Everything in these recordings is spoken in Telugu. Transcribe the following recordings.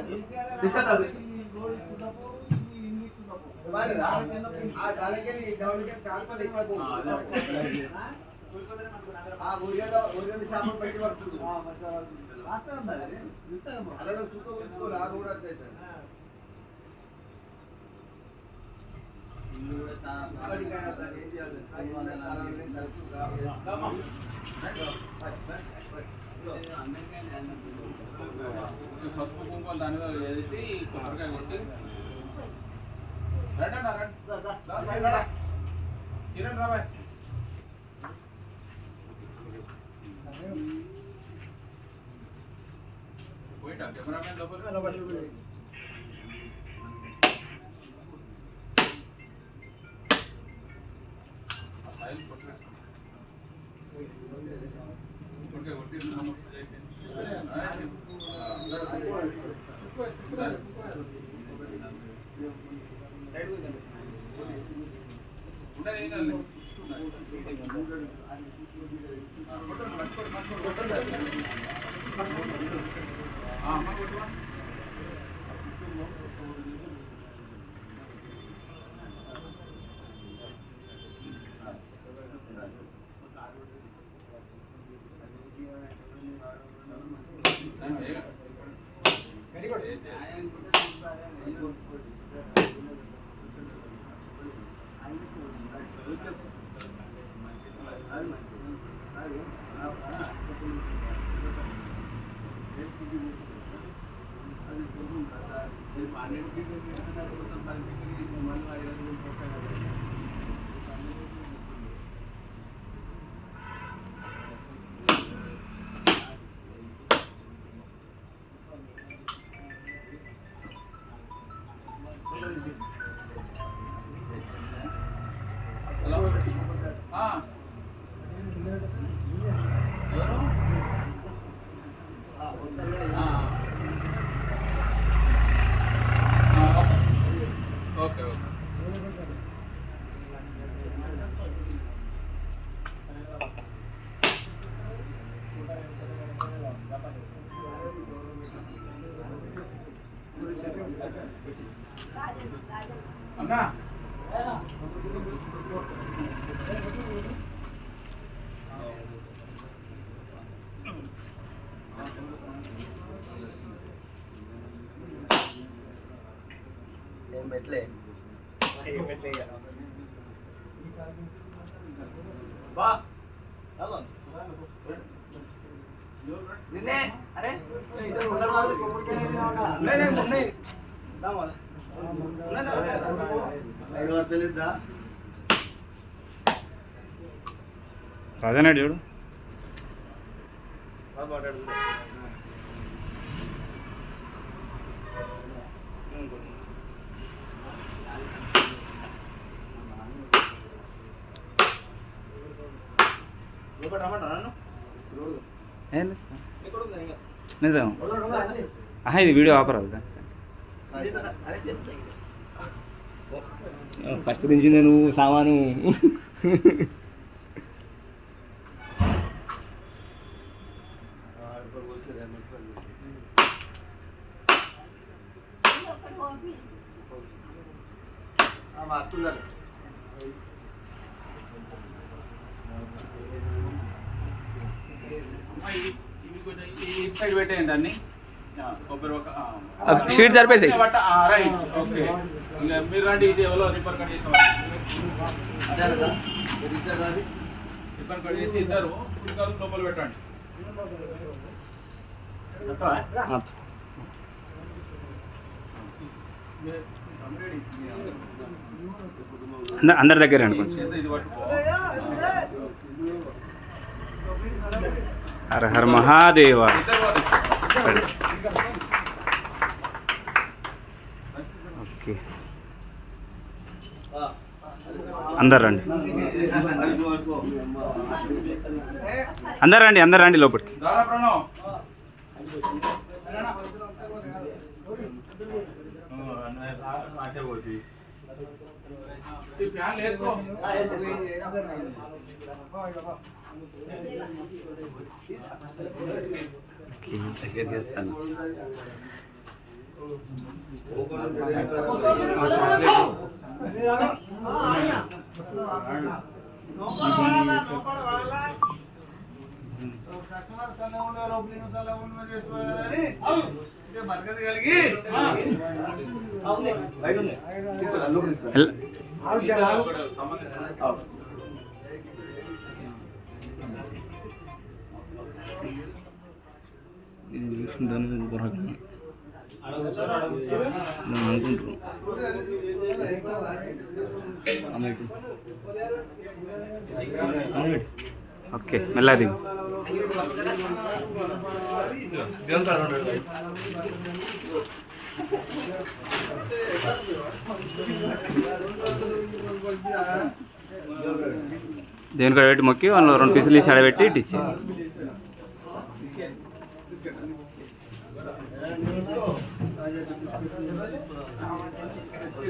తీసుకొస్తా, తీసుకొస్తా. పసుపు కుంకుమ దాని మీద వేసి కొబ్బరికాయ కొట్టి రండి అన్న, రండి. రా, రా. కిరణ్ రా బాయ్. పోయిండా కెమెరామెన్ లోపల ఏం పెట్టలే బా నిన్నే అరే ఇద్దరు ఉన్నారు. ఉన్నాయి, ఉన్నాయి, ఉన్నాయి. రామా. ఉన్నాయి, ఉన్నాయి. ఐదు వందలు రాజానాయుడు చూడు. లోపల ఏంది? నిజం. ఇది వీడియో ఆపరాదు ఫస్ట్ నుంచి నువ్వు సామాను వస్తుందండి అమ్మా, ఇవి- ఇవి కొంచెం ఈ ఇటు సైడ్ పెట్టేయండి అన్ని. కొబ్బరి ఒక ఆ. ఆ, షీట్ రైట్ ఓకే. ఇంకా మీరు రండి ఎవరో రిపర్ కట్ రిపర్ కట్ చేసి ఇద్దరు పుస్తకాలు లోపల పెట్టండి. అందరు అందరి దగ్గర రండి హర హర మహాదేవ ఓకే అందరు రండి అందరు రండి అందరు రండి లోపలికి దారా ప్రణవ్ ఈ ఫ్యాన్ వేసుకో ఓకే ఎల్- ఇది చూసుకుంటాను ఓకే మెల్లది దేనికి దేని కాడ పెట్టి మొక్కి వాళ్ళు రెండు పీసులు తీసి అడబెట్టి ఇచ్చి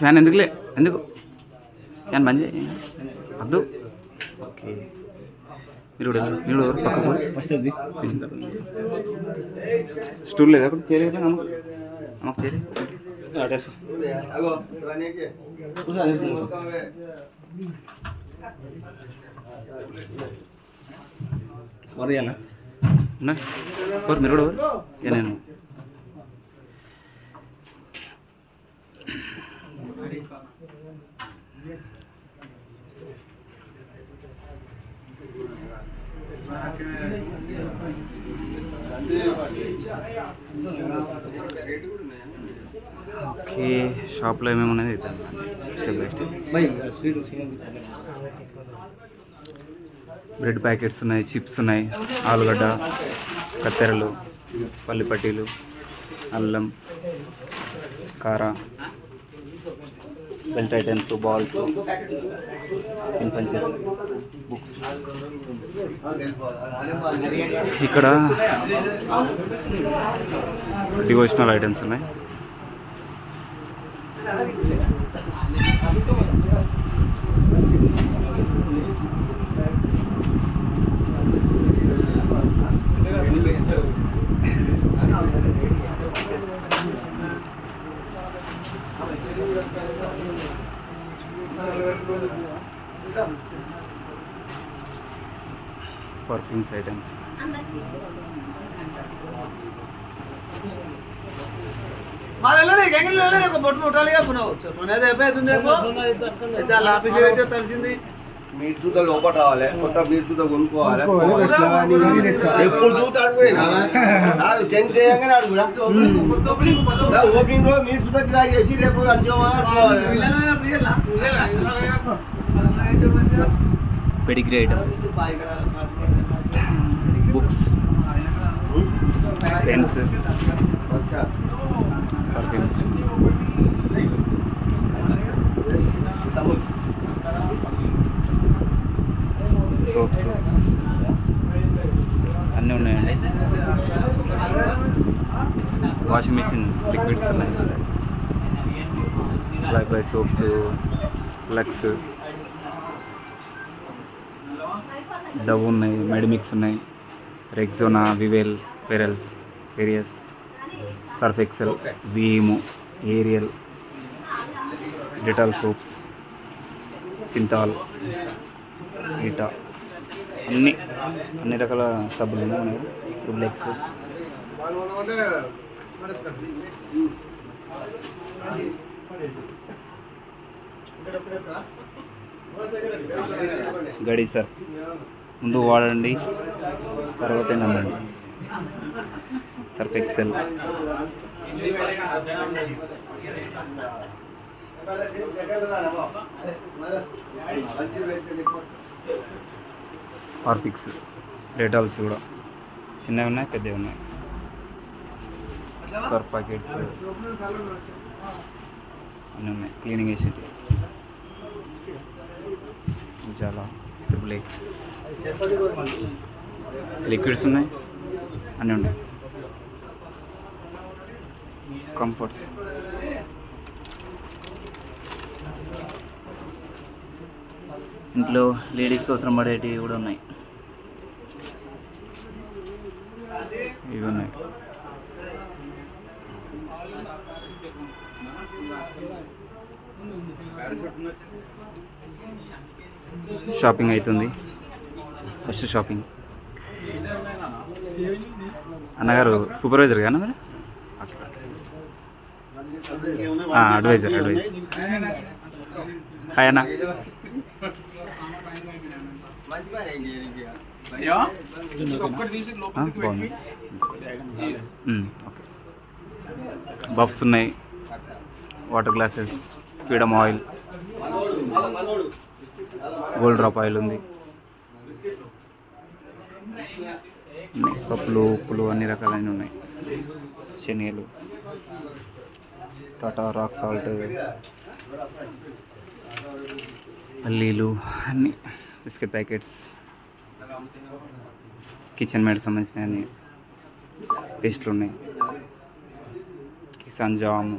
ఫ్యాన్ ఎందుకులే? ఎందుకు? ఫ్యాన్ బంద్ చేయి. వద్దు. ఓకే. మీరు. మీరు పక్కకు వస్తుంది. స్టూల్ లేదా? అక్కడ చేరే నమ్మకు. నమ్మకు ఏంటి? అవే. ఉన్నాయి కోరు మీరు కూడా నేను. ఓకే షాప్లో ఏమేమి ఉన్నది ఇద్దాం step by step. Bread packets ఉన్నాయి చిప్స్ ఉన్నాయి ఆలుగడ్డ కత్తెరలు పల్లి పట్టీలు అల్లం కార. Belt items balls pin punches books ఇక్కడ డివోషనల్ ఐటమ్స్ ఉన్నాయి. పర్ఫ్యూమ్స్ ఐటమ్స్ గంగిలో ఒక బొట్టు అయిపోతుంది ఆఫీస్ పెట్టే తెలిసింది. మీట్ సుద్ద లోపల రావాలి కొత్త మీట్ సుద్ద కొనుక్కోవాలి. ఎప్పుడు చేయగానే అడుగురా. ఓపెనింగ్ రోజు కిరాయి చేసి రేపు వచ్చామా Pedigree item books pens. Pens soaps. అన్నీ ఉన్నాయండి. వాషింగ్ మిషన్ లిక్విడ్స్ ఉన్నాయి. Like by soaps Lux. Dove ఉన్నాయి మెడిమిక్స్ ఉన్నాయి. Rexona Vivel వెరల్స్ various Surf Excel Vim Ariel Dettol soaps Cinthol eta అన్ని అన్ని రకాల సబ్బులు ఉన్నాయి త్రిబులెక్స్ గడి సార్. ముందు వాడండి తర్వాత నమ్మండి. Surf Excel. హార్పిక్స్ డేటాల్స్ కూడా. చిన్నవి ఉన్నాయి పెద్దవి ఉన్నాయి. Surf packets. అన్నీ ఉన్నాయి. క్లీనింగ్ వేసేటి చాలా. Triple X. లిక్విడ్స్ ఉన్నాయి. అన్నీ ఉన్నాయి. కంఫర్ట్స్ ఇంట్లో లేడీస్కి అవసరం పడేటివి కూడా ఉన్నాయి. ఇవి ఉన్నాయి. షాపింగ్ అవుతుంది ఫస్ట్ షాపింగ్. అన్నగారు సూపర్వైజర్ కదా మీరు? Advisor advisor. హాయ్ అన్న. బాగుంది. ఓకే. బఫ్స్ ఉన్నాయి. Water glasses Freedom oil. Gold Drop oil ఉంది. ఉన్నాయి. పప్పులు ఉప్పులు అన్ని రకాలైన ఉన్నాయి శనియలు టాటా రాక్ సాల్ట్ పల్లీలు అన్ని బిస్కెట్ ప్యాకెట్స్ కిచెన్ మేడ్ సంబంధించిన అన్ని పేస్ట్లు ఉన్నాయి Kissan jam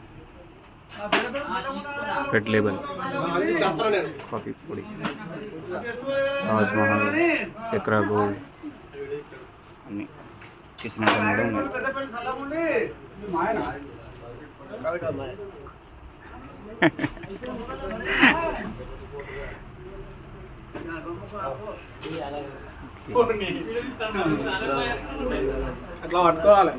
Red Label coffee పొడి. తాజ్మహల్ చక్ర గోల్డ్ అన్ని కిచెన్ కూడా ఉన్నాయి అట్లా పట్టుకోవాలి.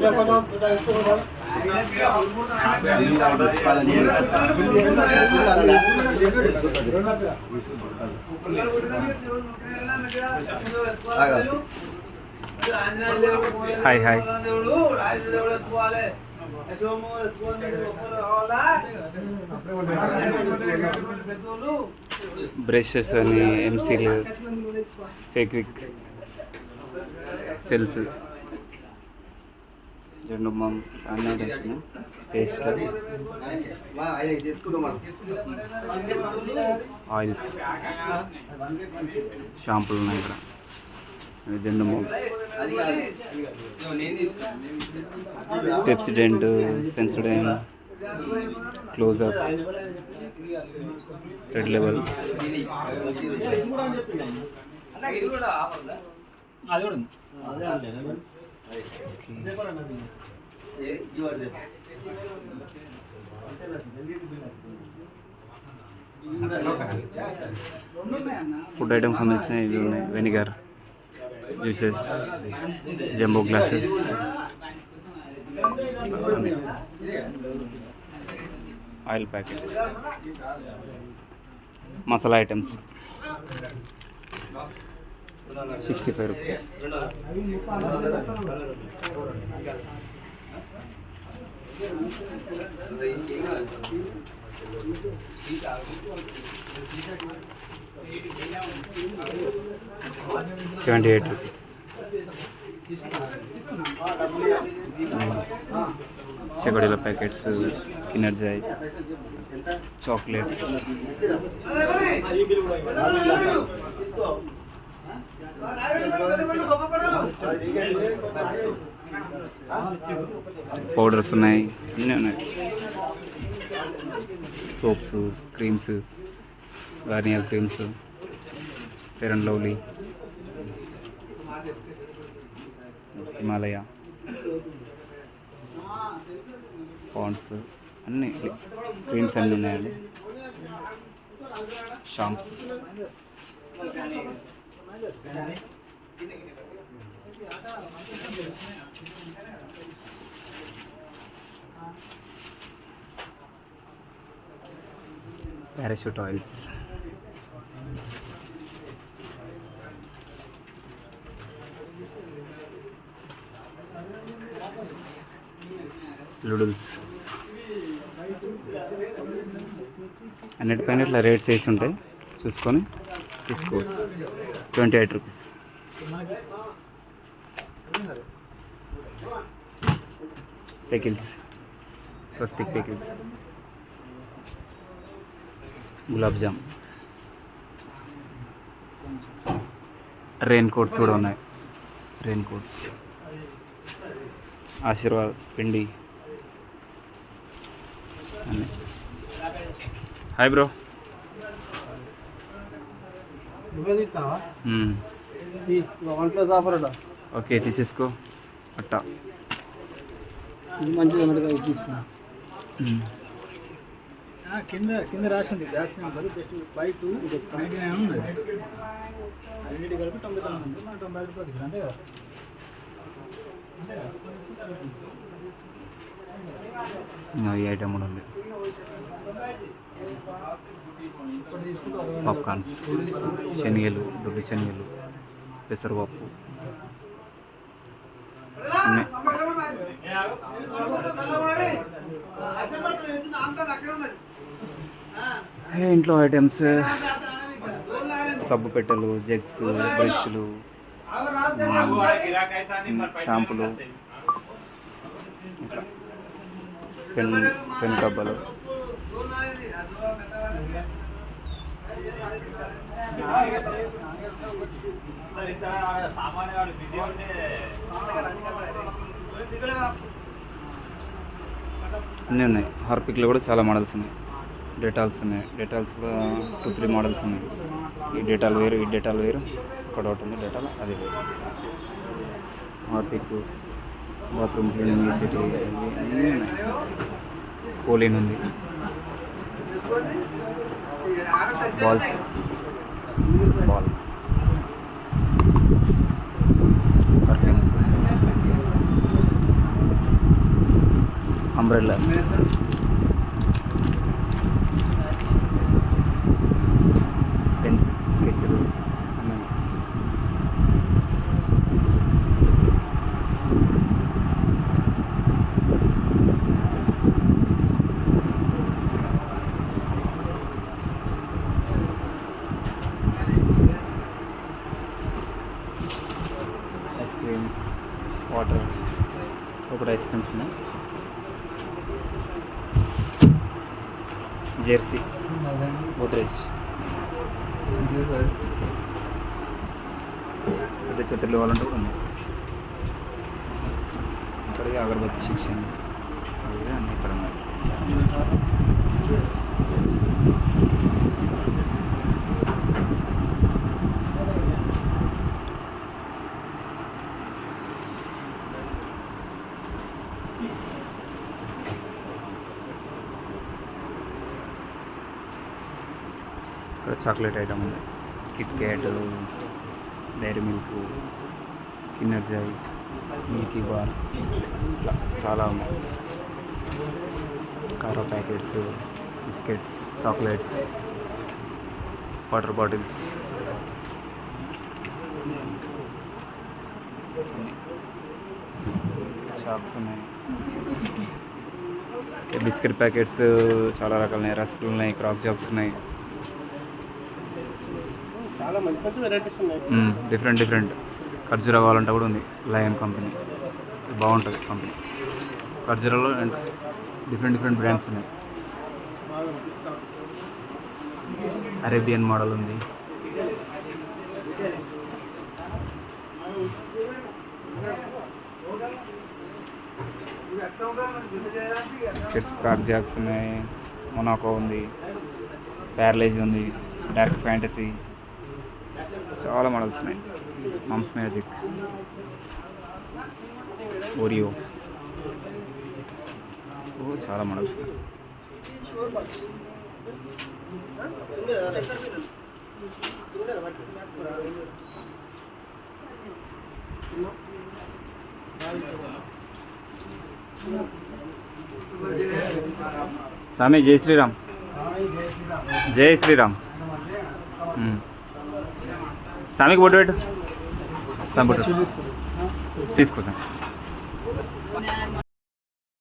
లోపల. Hi, hi. దేవుడు రాజు దేవుడు బ్రషెస్ అని ఎంసీలు ఫేక్విక్స్ సెల్స్ జెండుమం అన్ని పేస్ట్ ఆయిల్స్ షాంపూలు ఉన్నాయి ఇక్కడ. ఇది జెండుమం Pepsodent Sensodyne Closeup red level అన్న ఇది కూడా ఆఫర్ ఉందా? అది కూడా ఉంది. ఫుడ్ ఐటమ్స్ సంబంధించిన ఇవి ఉన్నాయి vinegar juices jumbo glasses oil packets masala items sixty five rupees seventy eight rupees చెగడీల packets Kinder Joy chocolates powders ఉన్నాయి. అన్నీ ఉన్నాయి. Soaps creams Garnier creams Fair and Lovely Himalaya Pond's అన్నీ క్రీమ్స్ అన్నీ ఉన్నాయండి. షాంప్స్ పారాషూట్ ఆయిల్స్ నూడిల్స్ అన్నిటిపైన ఇట్లా రేట్స్ వేసి ఉంటాయి. చూసుకొని తీసుకోవచ్చు. Twenty eight rupees. Pickles Swastik pickles gulab jam raincoats కూడా ఉన్నాయి. రెయిన్ కోట్స్ ఆశీర్వాద్ పిండి అన్నీ హాయ్ బ్రో ఓకే తీసేసుకో. అట్టా. మంచిగా తీసుకున్నా. కింద కింద రాసింది. Gas number just by two ninety nine ఉన్నది అన్నిటి కలిపి తొంభై తొమ్మిది ఉంది మన తొంభై రూపాయలు ఇచ్చిన అంతే కదా? ఈ ఐటమ్ కూడా ఉంది. పాప్కార్న్స్ శనగలు దొడ్డి శనగలు పెసరపప్పు. ఇంట్లో ఐటమ్స్ సబ్బు పెట్టెలు జగ్స్ బ్రష్లు షాంపులు పెన్ పెన్ డబ్బాలు అన్నీ ఉన్నాయి. హార్పిక్లో కూడా చాలా మోడల్స్ ఉన్నాయి. డేటాల్స్ ఉన్నాయి. డేటాల్స్ కూడా టూ త్రీ మోడల్స్ ఉన్నాయి. ఈ డేటాల్ వేరు ఈ డేటాల్ వేరు. ఇక్కడ ఒకటి ఉంది డేటాలు అది వేరు. హార్పిక్ బాత్రూమ్ క్లీనింగ్ సిటీ అన్నీ ఉన్నాయి. కోలిన్ ఉంది. balls ball perfumes umbrellas jersey Godrej పెద్ద ఛత్రులు కావాలంటే కూడా ఉన్నాయి ఇక్కడ అగరబత్తి శిక్షణ అవి అన్నీ ఇక్కడ ఉన్నాయి ఇక్కడ చాక్లెట్ ఐటమ్ ఉంది. Kit Kat Dairy Milk Kinder Joy Milky Bar ఇట్లా చాలా ఉన్నాయి. కారా packets biscuits chocolates water bottles chalks ఉన్నాయి. బిస్కెట్ ప్యాకెట్స్ చాలా రకాలు ఉన్నాయి. రస్కులు ఉన్నాయి క్రాక్ జాక్స్ ఉన్నాయి. చాలా మంచి మంచి వెరైటీస్ ఉన్నాయి. Different different. ఖర్జూరా కావాలంటే కూడా ఉంది లయన్ కంపెనీ బాగుంటుంది కంపెనీ ఖర్జూరాలో డిఫరెంట్ డిఫరెంట్ బ్రాండ్స్ ఉన్నాయి. అరేబియన్ మోడల్ ఉంది. బిస్కెట్స్ ప్రాక్ జాక్స్ ఉన్నాయి. మొనాకో ఉంది. ప్యారలైజ్ ఉంది. డార్క్ ఫ్యాంటసీ చాలా మోడల్స్ ఉన్నాయి. Mom's Magic Oreo. ఓ చాలా మోడల్స్. స్వామి జై శ్రీరామ్. జై శ్రీరామ్. ఉమ్. స్వామికి బొట్టు పెట్టు స్వామి బొట్టు తీసుకో స్వామి